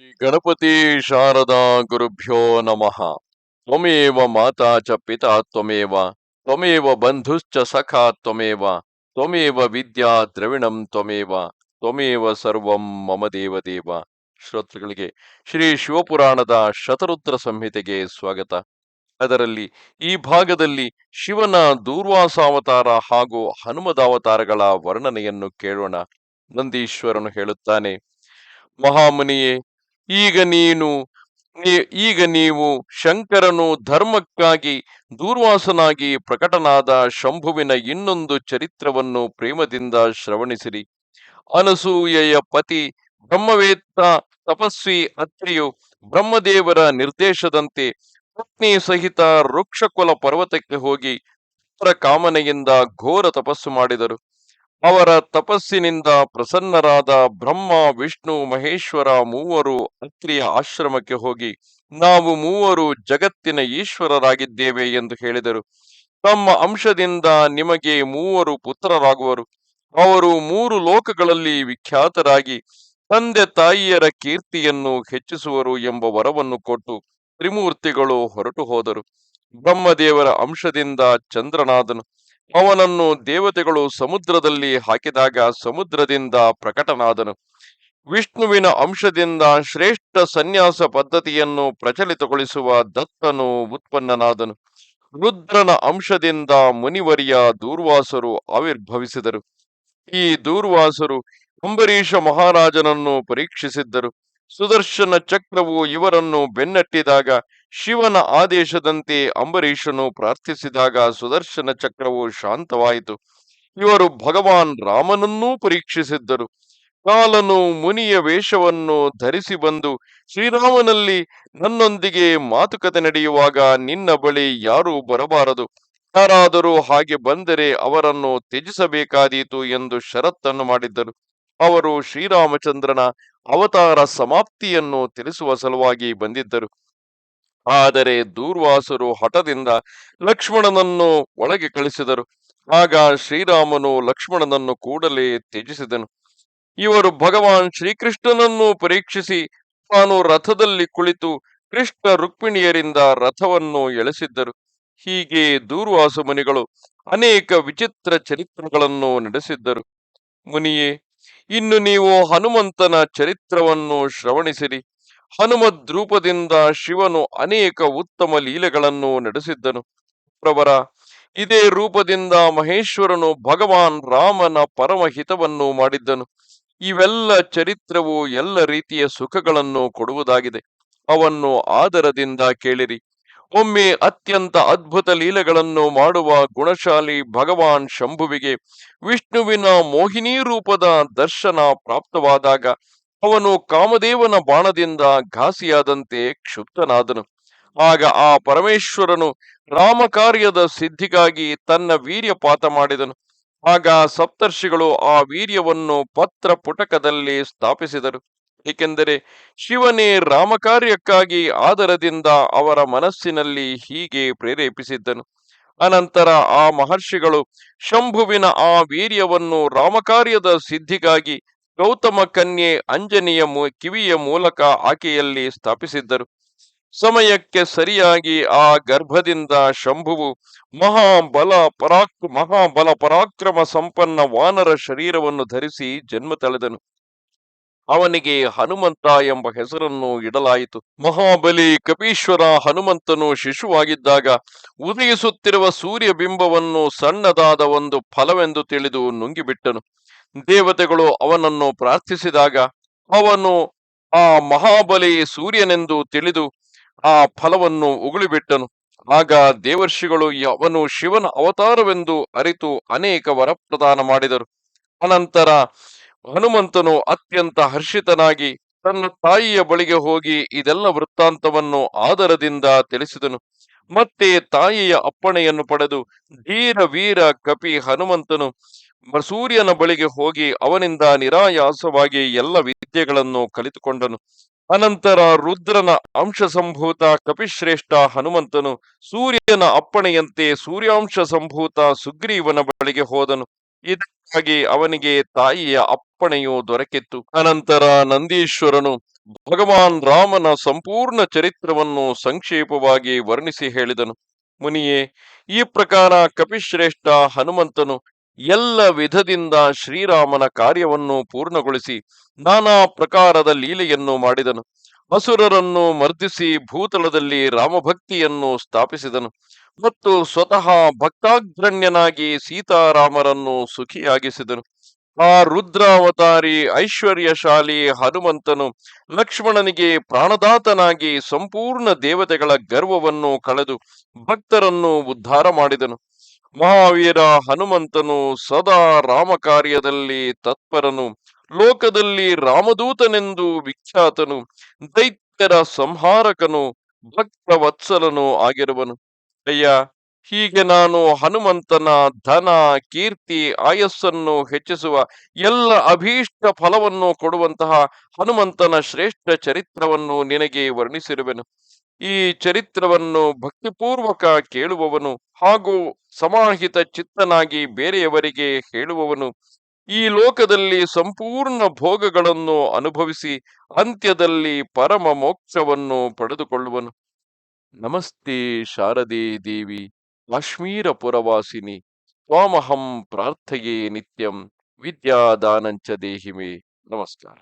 ಗಣಪತಿ ಶಾರದಾ ಗುರುಭ್ಯೋ ನಮಃ. ತ್ವಮೇವ ಮಾತಾ ಚ ಪಿತಾ ತ್ವಮೇವ ತ್ವಮೇವ ಬಂಧುಶ್ಚ ಸಖಾ ತ್ವಮೇವ ತ್ವಮೇವ ವಿದ್ಯಾ ದ್ರವಿಣಂ ತ್ವಮೇವ ತ್ವಮೇವ ಸರ್ವಂ ಮಮ ದೇವ ದೇವ. ಶ್ರೋತೃಗಳಿಗೆ ಶ್ರೀ ಶಿವಪುರಾಣದ ಶತರುದ್ರ ಸಂಹಿತೆಗೆ ಸ್ವಾಗತ. ಅದರಲ್ಲಿ ಈ ಭಾಗದಲ್ಲಿ ಶಿವನ ದೂರ್ವಾಸಾವತಾರ ಹಾಗೂ ಹನುಮದಾವತಾರಗಳ ವರ್ಣನೆಯನ್ನು ಕೇಳೋಣ. ನಂದೀಶ್ವರನು ಹೇಳುತ್ತಾನೆ, ಮಹಾಮುನಿಯೇ ಈಗ ನೀನು ಈಗ ನೀವು ಶಂಕರನು ಧರ್ಮಕ್ಕಾಗಿ ದೂರ್ವಾಸನಾಗಿ ಪ್ರಕಟನಾದ ಶಂಭುವಿನ ಇನ್ನೊಂದು ಚರಿತ್ರವನ್ನು ಪ್ರೇಮದಿಂದ ಶ್ರವಣಿಸಿರಿ. ಅನಸೂಯೆಯ ಪತಿ ಬ್ರಹ್ಮವೇತ್ತ ತಪಸ್ವಿ ಅತ್ರಿಯು ಬ್ರಹ್ಮದೇವರ ನಿರ್ದೇಶದಂತೆ ಪತ್ನಿ ಸಹಿತ ವೃಕ್ಷಕುಲ ಪರ್ವತಕ್ಕೆ ಹೋಗಿ ಕಾಮನೆಯಿಂದ ಘೋರ ತಪಸ್ಸು ಮಾಡಿದರು. ಅವರ ತಪಸ್ಸಿನಿಂದ ಪ್ರಸನ್ನರಾದ ಬ್ರಹ್ಮ, ವಿಷ್ಣು, ಮಹೇಶ್ವರ ಮೂವರು ಅತ್ರಿಯ ಆಶ್ರಮಕ್ಕೆ ಹೋಗಿ, ನಾವು ಮೂವರು ಜಗತ್ತಿನ ಈಶ್ವರರಾಗಿದ್ದೇವೆ ಎಂದು ಹೇಳಿದರು. ತಮ್ಮ ಅಂಶದಿಂದ ನಿಮಗೆ ಮೂವರು ಪುತ್ರರಾಗುವರು. ಅವರು ಮೂರು ಲೋಕಗಳಲ್ಲಿ ವಿಖ್ಯಾತರಾಗಿ, ತಂದೆ ತಾಯಿಯರ ಕೀರ್ತಿಯನ್ನು ಹೆಚ್ಚಿಸುವರು ಎಂಬ ವರವನ್ನು ಕೊಟ್ಟು ತ್ರಿಮೂರ್ತಿಗಳು ಹೊರಟು ಹೋದರು ಬ್ರಹ್ಮದೇವರ ಅಂಶದಿಂದ ಚಂದ್ರನಾದನು. ಅವನನ್ನು ದೇವತೆಗಳು ಸಮುದ್ರದಲ್ಲಿ ಹಾಕಿದಾಗ ಸಮುದ್ರದಿಂದ ಪ್ರಕಟನಾದನು. ವಿಷ್ಣುವಿನ ಅಂಶದಿಂದ ಶ್ರೇಷ್ಠ ಸನ್ಯಾಸ ಪದ್ಧತಿಯನ್ನು ಪ್ರಚಲಿತಗೊಳಿಸುವ ದತ್ತನು ಉತ್ಪನ್ನನಾದನು. ರುದ್ರನ ಅಂಶದಿಂದ ಮುನಿವರಿಯ ದೂರ್ವಾಸರು ಆವಿರ್ಭವಿಸಿದರು. ಈ ದೂರ್ವಾಸರು ಅಂಬರೀಷ ಮಹಾರಾಜನನ್ನು ಪರೀಕ್ಷಿಸಿದ್ದರು. ಸುದರ್ಶನ ಚಕ್ರವು ಇವರನ್ನು ಬೆನ್ನಟ್ಟಿದಾಗ ಶಿವನ ಆದೇಶದಂತೆ ಅಂಬರೀಷನು ಪ್ರಾರ್ಥಿಸಿದಾಗ ಸುದರ್ಶನ ಚಕ್ರವು ಶಾಂತವಾಯಿತು. ಇವರು ಭಗವಾನ್ ರಾಮನನ್ನೂ ಪರೀಕ್ಷಿಸಿದ್ದರು. ಕಾಲನು ಮುನಿಯ ವೇಷವನ್ನು ಧರಿಸಿ ಬಂದು ಶ್ರೀರಾಮನಲ್ಲಿ ನನ್ನೊಂದಿಗೆ ಮಾತುಕತೆ ನಡೆಯುವಾಗ ನಿನ್ನ ಬಳಿ ಯಾರೂ ಬರಬಾರದು. ಯಾರಾದರೂ ಹಾಗೆ ಬಂದರೆ ಅವರನ್ನು ತ್ಯಜಿಸಬೇಕಾದೀತು ಎಂದು ಷರತ್ತನ್ನು ಮಾಡಿದ್ದರು. ಅವರು ಶ್ರೀರಾಮಚಂದ್ರನ ಅವತಾರ ಸಮಾಪ್ತಿಯನ್ನು ತಿಳಿಸುವ ಸಲುವಾಗಿ ಬಂದಿದ್ದರು. ಆದರೆ ದೂರ್ವಾಸರು ಹಠದಿಂದ ಲಕ್ಷ್ಮಣನನ್ನು ಒಳಗೆ ಕಳಿಸಿದರು. ಆಗ ಶ್ರೀರಾಮನು ಲಕ್ಷ್ಮಣನನ್ನು ಕೂಡಲೇ ತ್ಯಜಿಸಿದನು. ಇವರು ಭಗವಾನ್ ಶ್ರೀಕೃಷ್ಣನನ್ನು ಪರೀಕ್ಷಿಸಿ ತಾನು ರಥದಲ್ಲಿ ಕುಳಿತು ಕೃಷ್ಣ ರುಕ್ಮಿಣಿಯರಿಂದ ರಥವನ್ನು ಎಳೆಸಿದ್ದರು. ಹೀಗೆ ದೂರ್ವಾಸು ಮುನಿಗಳು ಅನೇಕ ವಿಚಿತ್ರ ಚರಿತ್ರಗಳನ್ನು ನಡೆಸಿದ್ದರು. ಮುನಿಯೇ, ಇನ್ನು ನೀವು ಹನುಮಂತನ ಚರಿತ್ರವನ್ನು ಶ್ರವಣಿಸಿರಿ. ಹನುಮದ್ ರೂಪದಿಂದ ಶಿವನು ಅನೇಕ ಉತ್ತಮ ಲೀಲೆಗಳನ್ನು ನಡೆಸಿದ್ದನು. ಪ್ರವರ, ಇದೇ ರೂಪದಿಂದ ಮಹೇಶ್ವರನು ಭಗವಾನ್ ರಾಮನ ಪರಮಹಿತವನ್ನು ಮಾಡಿದ್ದನು. ಇವೆಲ್ಲ ಚರಿತ್ರವು ಎಲ್ಲ ರೀತಿಯ ಸುಖಗಳನ್ನು ಕೊಡುವುದಾಗಿದೆ. ಅವನ್ನು ಆದರದಿಂದ ಕೇಳಿರಿ. ಒಮ್ಮೆ ಅತ್ಯಂತ ಅದ್ಭುತ ಲೀಲೆಗಳನ್ನು ಮಾಡುವ ಗುಣಶಾಲಿ ಭಗವಾನ್ ಶಂಭುವಿಗೆ ವಿಷ್ಣುವಿನ ಮೋಹಿನಿ ರೂಪದ ದರ್ಶನ ಪ್ರಾಪ್ತವಾದಾಗ ಅವನು ಕಾಮದೇವನ ಬಾಣದಿಂದ ಘಾಸಿಯಾದಂತೆ ಕ್ಷುಬ್ಧನಾದನು. ಆಗ ಆ ಪರಮೇಶ್ವರನು ರಾಮಕಾರ್ಯದ ಸಿದ್ಧಿಗಾಗಿ ತನ್ನ ವೀರ್ಯಪಾತ ಮಾಡಿದನು. ಆಗ ಸಪ್ತರ್ಷಿಗಳು ಆ ವೀರ್ಯವನ್ನು ಪತ್ರ ಪುಟಕದಲ್ಲಿ ಸ್ಥಾಪಿಸಿದರು. ಏಕೆಂದರೆ ಶಿವನೇ ರಾಮಕಾರ್ಯಕ್ಕಾಗಿ ಆದರದಿಂದ ಅವರ ಮನಸ್ಸಿನಲ್ಲಿ ಹೀಗೆ ಪ್ರೇರೇಪಿಸಿದ್ದನು. ಅನಂತರ ಆ ಮಹರ್ಷಿಗಳು, ಶಂಭುವಿನ ಆ ವೀರ್ಯವನ್ನು ರಾಮಕಾರ್ಯದ ಸಿದ್ಧಿಗಾಗಿ ಗೌತಮ ಕನ್ಯೆ ಅಂಜನಿಯ ಕಿವಿಯ ಮೂಲಕ ಆಕೆಯಲ್ಲಿ ಸ್ಥಾಪಿಸಿದ್ದರು. ಸಮಯಕ್ಕೆ ಸರಿಯಾಗಿ ಆ ಗರ್ಭದಿಂದ ಶಂಭುವು ಮಹಾಬಲ ಪರಾಕ್, ಮಹಾಬಲ ಪರಾಕ್ರಮ ಸಂಪನ್ನ ವಾನರ ಶರೀರವನ್ನು ಧರಿಸಿ ಜನ್ಮ ತಳೆದನು. ಅವನಿಗೆ ಹನುಮಂತ ಎಂಬ ಹೆಸರನ್ನು ಇಡಲಾಯಿತು. ಮಹಾಬಲಿ ಕಪೀಶ್ವರ ಹನುಮಂತನು ಶಿಶುವಾಗಿದ್ದಾಗ ಉದಯಿಸುತ್ತಿರುವ ಸೂರ್ಯ ಬಿಂಬವನ್ನು ಸಣ್ಣದಾದ ಒಂದು ಫಲವೆಂದು ತಿಳಿದು ನುಂಗಿಬಿಟ್ಟನು. ದೇವತೆಗಳು ಅವನನ್ನು ಪ್ರಾರ್ಥಿಸಿದಾಗ ಅವನು ಆ ಮಹಾಬಲಿ ಸೂರ್ಯನೆಂದು ತಿಳಿದು ಆ ಫಲವನ್ನು ಉಗುಳಿಬಿಟ್ಟನು. ಆಗ ದೇವರ್ಷಿಗಳು ಅವನು ಶಿವನ ಅವತಾರವೆಂದು ಅರಿತು ಅನೇಕ ವರ ಪ್ರದಾನ ಮಾಡಿದರು. ಅನಂತರ ಹನುಮಂತನು ಅತ್ಯಂತ ಹರ್ಷಿತನಾಗಿ ತನ್ನ ತಾಯಿಯ ಬಳಿಗೆ ಹೋಗಿ ಇದೆಲ್ಲ ವೃತ್ತಾಂತವನ್ನು ಆದರದಿಂದ ತಿಳಿಸಿದನು. ಮತ್ತೆ ತಾಯಿಯ ಅಪ್ಪಣೆಯನ್ನು ಪಡೆದು ಧೀರ ವೀರ ಕಪಿ ಹನುಮಂತನು ಸೂರ್ಯನ ಬಳಿಗೆ ಹೋಗಿ ಅವನಿಂದ ನಿರಾಯಾಸವಾಗಿ ಎಲ್ಲ ವಿದ್ಯೆಗಳನ್ನು ಕಲಿತುಕೊಂಡನು. ಅನಂತರ ರುದ್ರನ ಅಂಶ ಸಂಭೂತ ಕಪಿಶ್ರೇಷ್ಠ ಹನುಮಂತನು ಸೂರ್ಯನ ಅಪ್ಪಣೆಯಂತೆ ಸೂರ್ಯಾಂಶ ಸಂಭೂತ ಸುಗ್ರೀವನ ಬಳಿಗೆ ಹೋದನು. ಇದಕ್ಕಾಗಿ ಅವನಿಗೆ ತಾಯಿಯ ಅಪ್ಪಣೆಯು ದೊರಕಿತ್ತು. ಅನಂತರ ನಂದೀಶ್ವರನು ಭಗವಾನ್ ರಾಮನ ಸಂಪೂರ್ಣ ಚರಿತ್ರವನ್ನು ಸಂಕ್ಷೇಪವಾಗಿ ವರ್ಣಿಸಿ ಹೇಳಿದನು. ಮುನಿಯೇ, ಈ ಪ್ರಕಾರ ಕಪಿಶ್ರೇಷ್ಠ ಹನುಮಂತನು ಎಲ್ಲ ವಿಧದಿಂದ ಶ್ರೀರಾಮನ ಕಾರ್ಯವನ್ನು ಪೂರ್ಣಗೊಳಿಸಿ ನಾನಾ ಪ್ರಕಾರದ ಲೀಲೆಯನ್ನು ಮಾಡಿದನು. ಅಸುರರನ್ನು ಮರ್ದಿಸಿ ಭೂತಳದಲ್ಲಿ ರಾಮಭಕ್ತಿಯನ್ನು ಸ್ಥಾಪಿಸಿದನು ಮತ್ತು ಸ್ವತಃ ಭಕ್ತಾಗ್ರಣ್ಯನಾಗಿ ಸೀತಾರಾಮರನ್ನು ಸುಖಿಯಾಗಿಸಿದನು. ಆ ರುದ್ರಾವತಾರಿ ಐಶ್ವರ್ಯಶಾಲಿ ಹನುಮಂತನು ಲಕ್ಷ್ಮಣನಿಗೆ ಪ್ರಾಣದಾತನಾಗಿ ಸಂಪೂರ್ಣ ದೇವತೆಗಳ ಗರ್ವವನ್ನು ಕಳೆದು ಭಕ್ತರನ್ನು ಉದ್ಧಾರ ಮಾಡಿದನು. ಮಹಾವೀರ ಹನುಮಂತನು ಸದಾ ರಾಮ ಕಾರ್ಯದಲ್ಲಿ ತತ್ಪರನು. ಲೋಕದಲ್ಲಿ ರಾಮದೂತನೆಂದು ವಿಖ್ಯಾತನು. ದೈತ್ಯರ ಸಂಹಾರಕನು ಭಕ್ತ ವತ್ಸಲನು ಆಗಿರುವನು. ಅಯ್ಯ ಹೀಗೆ ನಾನು ಹನುಮಂತನ ಧನ, ಕೀರ್ತಿ, ಆಯಸ್ಸನ್ನು ಹೆಚ್ಚಿಸುವ ಎಲ್ಲ ಅಭೀಷ್ಟ ಫಲವನ್ನು ಕೊಡುವಂತಹ ಹನುಮಂತನ ಶ್ರೇಷ್ಠ ಚರಿತ್ರವನ್ನು ನಿನಗೆ ವರ್ಣಿಸಿರುವೆನು. ಈ ಚರಿತ್ರವನ್ನು ಭಕ್ತಿಪೂರ್ವಕ ಕೇಳುವವನು ಹಾಗೂ ಸಮಾಹಿತ ಚಿತ್ತನಾಗಿ ಬೇರೆಯವರಿಗೆ ಹೇಳುವವನು ಈ ಲೋಕದಲ್ಲಿ ಸಂಪೂರ್ಣ ಭೋಗಗಳನ್ನು ಅನುಭವಿಸಿ ಅಂತ್ಯದಲ್ಲಿ ಪರಮ ಮೋಕ್ಷವನ್ನು ಪಡೆದುಕೊಳ್ಳುವನು. ನಮಸ್ತೆ ಶಾರದೆ ದೇವಿ. ಕಾಶ್ಮೀರ ಪುರವಾಸಿನಿ ತ್ವಾಮಹಂ ಪ್ರಾರ್ಥಯೇ ನಿತ್ಯಂ ವಿದ್ಯಾದಾನಂಚ ದೇಹಿಮೆ ನಮಸ್ಕಾರ